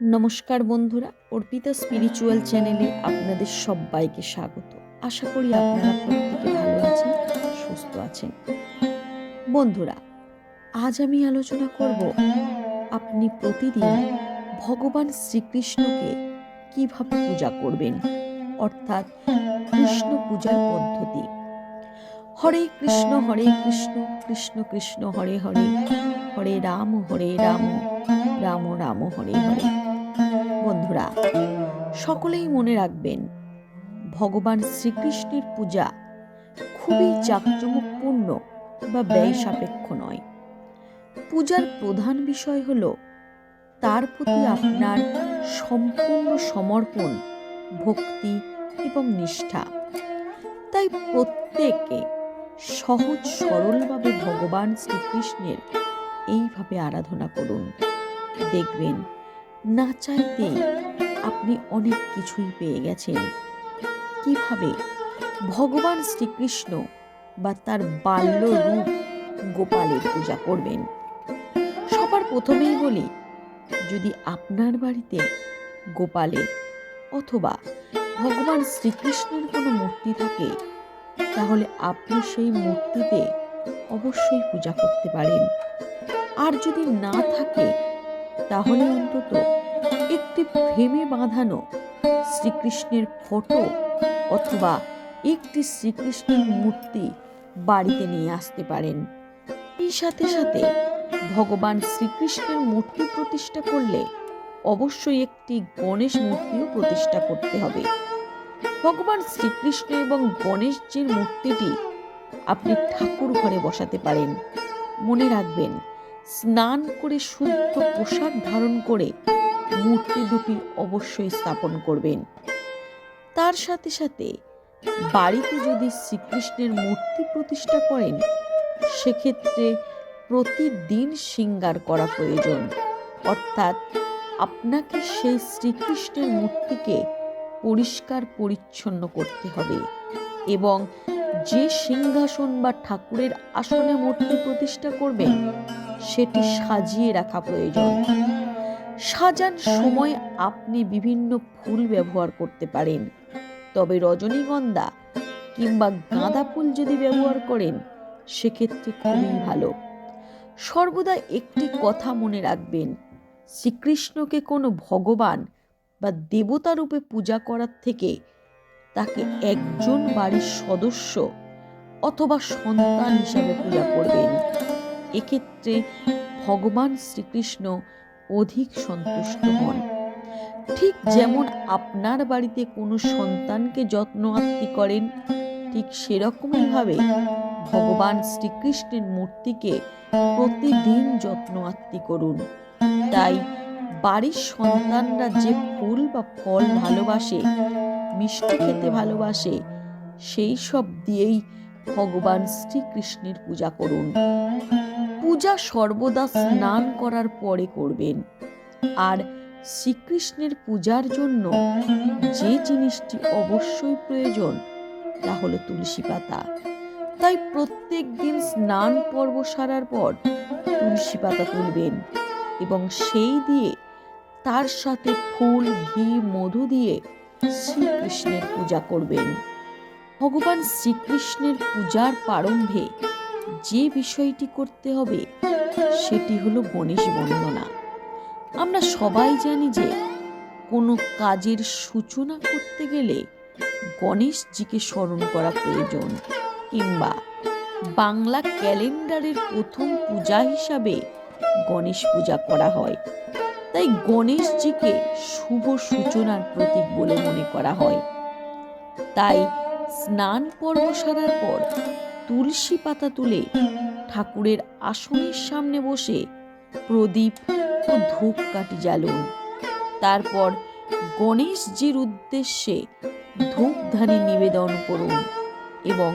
নমস্কার বন্ধুরা, অর্পিতা স্পিরিচুয়াল চ্যানেলে আপনাদের সবাইকে স্বাগত। আশা করি আপনারা প্রত্যেকে ভালো আছেন, সুস্থ আছেন। বন্ধুরা, আজ আমি আলোচনা করব আপনি প্রতিদিন ভগবান শ্রীকৃষ্ণকে কীভাবে পূজা করবেন, অর্থাৎ কৃষ্ণ পূজার পদ্ধতি। হরে কৃষ্ণ হরে কৃষ্ণ কৃষ্ণ কৃষ্ণ, হরে হরে হরে রাম হরে রাম রাম রাম, হরে হরে। বন্ধুরা, সকলেই মনে রাখবেন, ভগবান শ্রীকৃষ্ণের পূজা খুবই জাঁকজমকপূর্ণ বা ব্যয় সাপেক্ষ নয়। পূজার প্রধান বিষয় হল, তার প্রতি আপনার সম্পূর্ণ সমর্পণ, ভক্তি এবং নিষ্ঠা। তাই প্রত্যেকে সহজ সরলভাবে ভগবান শ্রীকৃষ্ণের এইভাবে আরাধনা করুন। দেখবেন না চাইতেই আপনি অনেক কিছুই পেয়ে গেছেন। কীভাবে? ভগবান শ্রীকৃষ্ণ বা তার বাল্য রূপ গোপালের পূজা করবেন। সবার প্রথমেই বলি, যদি আপনার বাড়িতে গোপালের অথবা ভগবান শ্রীকৃষ্ণের কোনো মূর্তি থাকে, তাহলে আপনি সেই মূর্তিতে অবশ্যই পূজা করতে পারেন। আর যদি না থাকে তাহলে অন্তত একটি ফ্রেমে বাঁধানো শ্রীকৃষ্ণের ফটো অথবা একটি শ্রীকৃষ্ণের মূর্তি বাড়িতে নিয়ে আসতে পারেন। এই সাথে সাথে ভগবান শ্রীকৃষ্ণের মূর্তি প্রতিষ্ঠা করলে অবশ্যই একটি গণেশ মূর্তিও প্রতিষ্ঠা করতে হবে। ভগবান শ্রীকৃষ্ণ এবং গণেশজির মূর্তিটি আপনি ঠাকুর ঘরে বসাতে পারেন। মনে রাখবেন স্নান করে শুদ্ধ পোশাক ধারণ করে মূর্তি দুটি অবশ্যই স্থাপন করবেন। তার সাথে সাথে বাড়িতে যদি শ্রীকৃষ্ণের মূর্তি প্রতিষ্ঠা করেন, সেক্ষেত্রে প্রতিদিন শৃঙ্গার করা প্রয়োজন। অর্থাৎ আপনাকে সেই শ্রীকৃষ্ণের মূর্তিকে পরিষ্কার পরিচ্ছন্ন করতে হবে এবং যে সিংহাসন বা ঠাকুরের আসনে মূর্তি প্রতিষ্ঠা করবেন সেটি সাজিয়ে রাখা প্রয়োজন। সাজান সময় আপনি বিভিন্ন ফুল ব্যবহার করতে পারেন। তবে রজনীগন্ধা কিংবা গাঁদা ফুল যদি ব্যবহার করেন, সেক্ষেত্রে খুবই ভালো। সর্বদা একটি কথা মনে রাখবেন, শ্রীকৃষ্ণকে কোনো ভগবান বা দেবতা রূপে পূজা করার থেকে তাকে একজন বাড়ির সদস্য অথবা সন্তান হিসাবে পূজা করবেন এক্ষেত্রে ভগবান শ্রীকৃষ্ণ অধিক সন্তুষ্ট হন। ঠিক যেমন আপনার বাড়িতে কোনো সন্তানকে যত্ন আত্মি করেন, ঠিক সেরকমইভাবে ভগবান শ্রীকৃষ্ণের মূর্তিকে প্রতিদিন যত্ন আত্মি করুন। তাই বাড়ির সন্তানরা যে ফুল বা ফল ভালোবাসে, মিষ্টি খেতে ভালোবাসে, সেই সব দিয়েই ভগবান শ্রীকৃষ্ণের পূজা করুন। পূজা সর্বদা স্নান করার পরে করবেন। আর শ্রীকৃষ্ণের পূজার জন্য যে জিনিসটি অবশ্যই প্রয়োজন, তা হলো তুলসী পাতা। তাই প্রত্যেক দিন স্নান পর্ব সারার পর তুলসী পাতা তুলবেন এবং সেই দিয়ে তার সাথে ফুল, ঘি, মধু দিয়ে শ্রীকৃষ্ণের পূজা করবেন। ভগবান শ্রীকৃষ্ণের পূজার প্রারম্ভে যে বিষয়টি করতে হবে, সেটি হলো গণেশ বন্দনা। আমরা সবাই জানি যে কোনো কাজের সূচনা করতে গেলে গণেশজিকে স্মরণ করা প্রয়োজন, কিংবা বাংলা ক্যালেন্ডারের প্রথম পূজা হিসাবে গণেশ পূজা করা হয়। তাই গণেশজিকে শুভ সূচনার প্রতীক বলে মনে করা হয়। তাই স্নান পর্ব সারার পর তুলসী পাতা তুলে ঠাকুরের আসনের সামনে বসে প্রদীপ ও ধূপকাঠি জ্বালুন। তারপর গণেশজির উদ্দেশ্যে ধূপধানি নিবেদন করুন এবং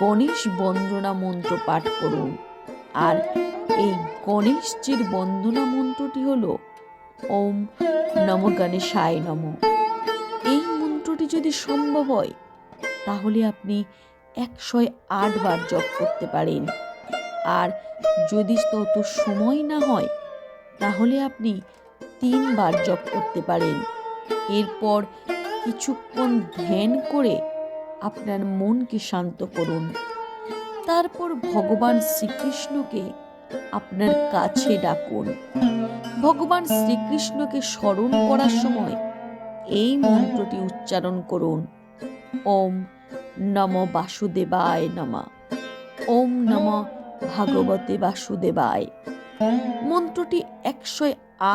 গণেশ বন্দনা মন্ত্র পাঠ করুন। আর এই গণেশজির বন্দনা মন্ত্রটি হল ওম নম গণেশায় নম। এই মন্ত্রটি যদি সম্ভব হয়, তাহলে আপনি একশো আট বার জপ করতে পারেন। আর যদি তত সময় না হয়, তাহলে আপনি তিনবার জপ করতে পারেন। এরপর কিছুক্ষণ ধ্যান করে আপনার মনকে শান্ত করুন। তারপর ভগবান শ্রীকৃষ্ণকে আপনার কাছে ডাকুন। ভগবান শ্রীকৃষ্ণকে স্মরণ করার সময় এই মন্ত্রটি উচ্চারণ করুন। ওম নম বাসুদেবায় নমা। ওম নম ভাগবতে বাসুদেবায়। মন্ত্রটি একশো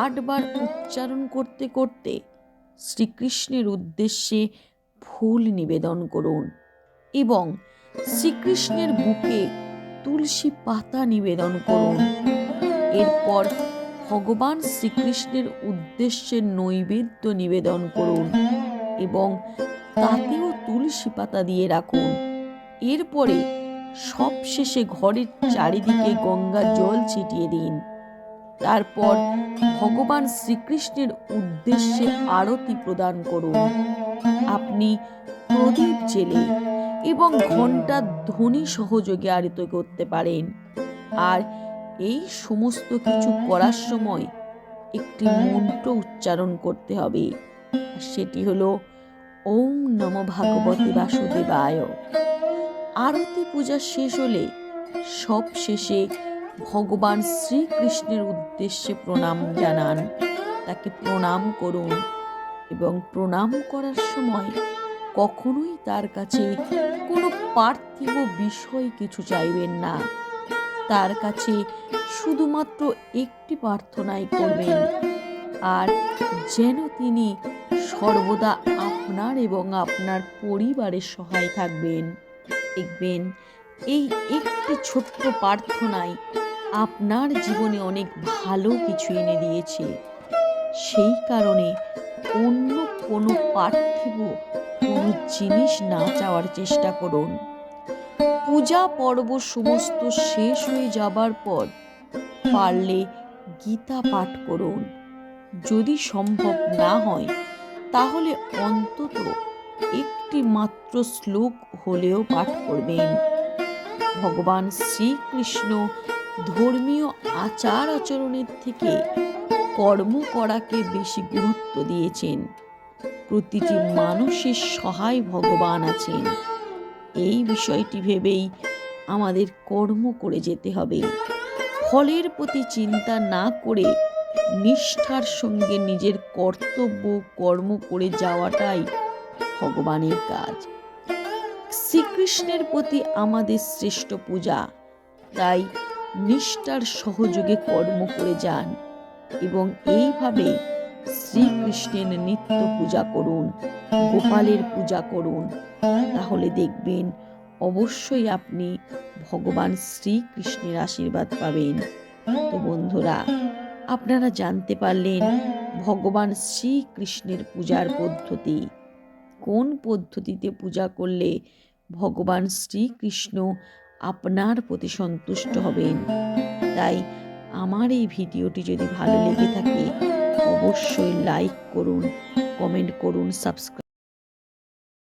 আট বার উচ্চারণ করতে করতে শ্রীকৃষ্ণের উদ্দেশ্যে ফুল নিবেদন করুন এবং শ্রীকৃষ্ণের বুকে তুলসী পাতা নিবেদন করুন। এরপর ভগবান শ্রীকৃষ্ণের উদ্দেশ্যে নৈবেদ্য নিবেদন করুন এবং তাতেও তুলসী পাতা দিয়ে রাখুন। এরপরে সবশেষে ঘরের চারিদিকে গঙ্গা জল ছিটিয়ে দিন। তারপর ভগবান শ্রীকৃষ্ণের উদ্দেশ্যে আরতি প্রদান করুন। আপনি প্রদীপ জেলে এবং ঘণ্টার ধ্বনি সহযোগে আরতি করতে পারেন। আর এই সমস্ত কিছু করার সময় একটি মন্ত্র উচ্চারণ করতে হবে সেটি হলো, ওম নম ভাগবতী বাসুদেবায়। আরতি পূজা শেষ হলে সব শেষে ভগবান শ্রীকৃষ্ণের উদ্দেশ্যে প্রণাম জানান। তাকে প্রণাম করুন এবং প্রণাম করার সময় কখনোই তার কাছে কোনো পার্থিব বিষয় কিছু চাইবেন না। তার কাছে শুধুমাত্র একটি প্রার্থনাই করবেন। আর যেন তিনি সর্বদা আপনার এবং আপনার পরিবারের সহায় থাকবেন। দেখবেন, এই একটি ছোট্ট প্রার্থনাই আপনার জীবনে অনেক ভালো কিছু এনে দিয়েছে। সেই কারণে অন্য কোনো পার্থিব কোনো জিনিস না চাওয়ার চেষ্টা করুন। পূজা পর্ব সমস্ত শেষ হয়ে যাবার পর পারলে গীতা পাঠ করুন। যদি সম্ভব না হয়, তাহলে অন্তত একটি মাত্র শ্লোক হলেও পাঠ করবেন। ভগবান শ্রীকৃষ্ণ ধর্মীয় আচার আচরণের থেকে কর্ম করাকে বেশি গুরুত্ব দিয়েছেন। প্রতিটি মানুষের সহায় ভগবান আছেন। এই বিষয়টি ভেবেই আমাদের কর্ম করে যেতে হবে। ফলের প্রতি চিন্তা না করে নিষ্ঠার সঙ্গে নিজের কর্তব্য কর্ম করে যাওয়াটাই ভগবানের কাজ। শ্রীকৃষ্ণের প্রতি আমাদের শ্রেষ্ঠ পূজা, তাই নিষ্ঠার সহযোগে কর্ম করে যান এবং এইভাবে শ্রীকৃষ্ণের নিত্য পূজা করুন, গোপালের পূজা করুন। তাহলে দেখবেন অবশ্যই আপনি ভগবান শ্রীকৃষ্ণের আশীর্বাদ পাবেন। তো বন্ধুরা, আপনারা জানতে পারলেন ভগবান শ্রীকৃষ্ণের পূজার পদ্ধতি। কোন পদ্ধতিতে পূজা করলে ভগবান শ্রীকৃষ্ণ আপনার প্রতি সন্তুষ্ট হবেন? তাই আমার এই ভিডিওটি যদি ভালো লেগে থাকে অবশ্যই লাইক করুন কমেন্ট করুন সাবস্ক্রাইব